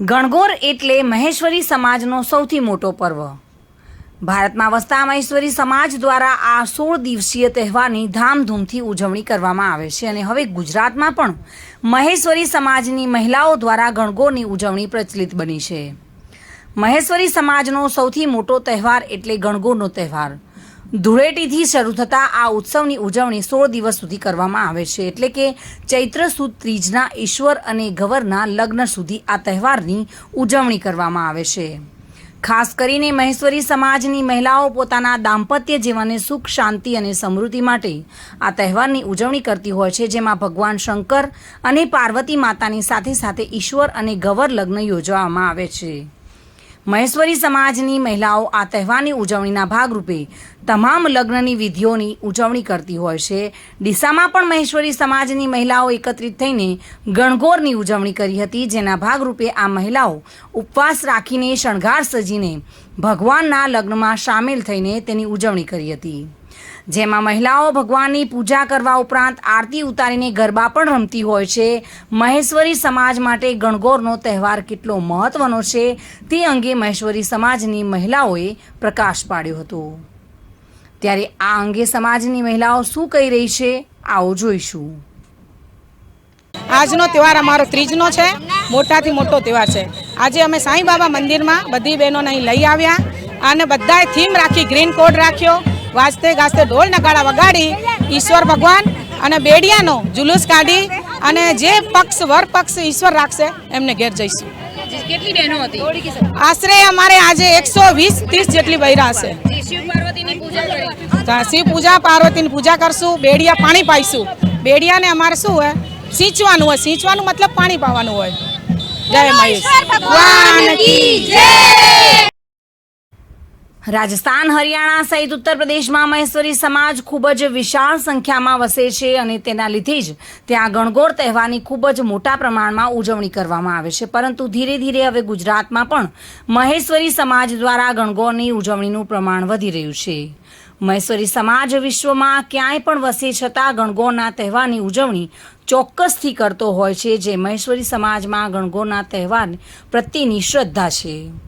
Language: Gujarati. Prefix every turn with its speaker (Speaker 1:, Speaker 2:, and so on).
Speaker 1: ગણગોર એટલે મહેશ્વરી સમાજનો સૌથી મોટો પર્વ. ભારતમાં વસતા મહેશ્વરી સમાજ દ્વારા આ સોળ દિવસીય તહેવારની ધામધૂમથી ઉજવણી કરવામાં આવે છે અને હવે ગુજરાતમાં પણ મહેશ્વરી સમાજની મહિલાઓ દ્વારા ગણગોરની ઉજવણી પ્રચલિત બની છે. મહેશ્વરી સમાજનો સૌથી મોટો તહેવાર એટલે ગણગોરનો તહેવાર. ધૂળેટીથી શરૂ થતા આ ઉત્સવની ઉજવણી સોળ દિવસ સુધી કરવામાં આવે છે. એટલે કે ચૈત્ર સુદ ત્રીજના ઈશ્વર અને ગવરના લગ્ન સુધી આ તહેવારની ઉજવણી કરવામાં આવે છે. ખાસ કરીને મહેશ્વરી સમાજની મહિલાઓ પોતાના દાંપત્ય જીવનને સુખ, શાંતિ અને સમૃદ્ધિ માટે આ તહેવારની ઉજવણી કરતી હોય છે, જેમાં ભગવાન શંકર અને પાર્વતી માતાની સાથે સાથે ઈશ્વર અને ગવર લગ્ન યોજવામાં આવે છે. મહેશ્વરી સમાજની મહિલાઓ આ તહેવારની ઉજવણીના ભાગરૂપે તમામ લગ્નની વિધિઓની ઉજવણી કરતી હોય છે. ડીસામાં પણ મહેશ્વરી સમાજની મહિલાઓ એકત્રિત થઈને ગણગોરની ઉજવણી કરી હતી, જેના ભાગરૂપે આ મહિલાઓ ઉપવાસ રાખીને શણગાર સજીને ભગવાનના લગ્નમાં સામેલ થઈને તેની ઉજવણી કરી હતી. જેમાં મહિલાઓ ભગવાનની પૂજા કરવા ઉપરાંત આરતી ઉતારીને ગરબા પણ રમતી હોય છે. મહેશ્વરી સમાજ માટે ગણગોરનો તહેવાર કેટલો મહત્વનો છે તે અંગે મહેશ્વરી સમાજની મહિલાઓએ પ્રકાશ પાડ્યો હતો. ત્યારે આ અંગે સમાજની મહિલાઓ શું કહી રહી છે આવો જોઈશું.
Speaker 2: આજનો તહેવાર અમારો ત્રીજનો છે. મોટાથી મોટો તહેવાર છે. આજે અમે સાંઈ બાબા મંદિરમાં બધી બહેનોને અહીં લઈ આવ્યા અને બધાએ થીમ રાખી ગ્રીન કોડ રાખ્યો. વાજતે ગાજતે ઢોલ નગાડા વગાડી ઈશ્વર ભગવાન અને બેડિયાનો જુલુસ કાઢી અને જે પક્ષ વર પક્ષ ઈશ્વર રાખશે એમને ઘેર જઈશું.
Speaker 3: કેટલી બહેનો હતી?
Speaker 2: આશરે અમારે આજે એકસો વીસ ત્રીસ જેટલી બૈરા હશે.
Speaker 3: શિવ
Speaker 2: પૂજા પાર્વતીની પૂજા કરશું બેડિયા પાણી પાઈશું. બેડિયાને અમારે શું હોય? સિંચવાનું હોય. સિંચવાનું મતલબ પાણી પાવાનું હોય. જય મહેશ. ભગવાન કી
Speaker 1: રાજસ્થાન હરિયાણા સહિત ઉત્તર પ્રદેશમાં મહેશ્વરી સમાજ ખૂબ જ વિશાળ સંખ્યામાં વસે છે અને તેના લીધે જ ત્યાં ગણગોર તહેવારની ખૂબ જ મોટા પ્રમાણમાં ઉજવણી કરવામાં આવે છે. પરંતુ ધીરે ધીરે હવે ગુજરાતમાં પણ મહેશ્વરી સમાજ દ્વારા ગણગોરની ઉજવણીનું પ્રમાણ વધી રહ્યું છે. મહેશ્વરી સમાજ વિશ્વમાં ક્યાંય પણ વસે છતાં ગણગોરના તહેવારની ઉજવણી ચોક્કસથી કરતો હોય છે, જે મહેશ્વરી સમાજમાં ગણગોરના તહેવાર પ્રત્યેની શ્રદ્ધા છે.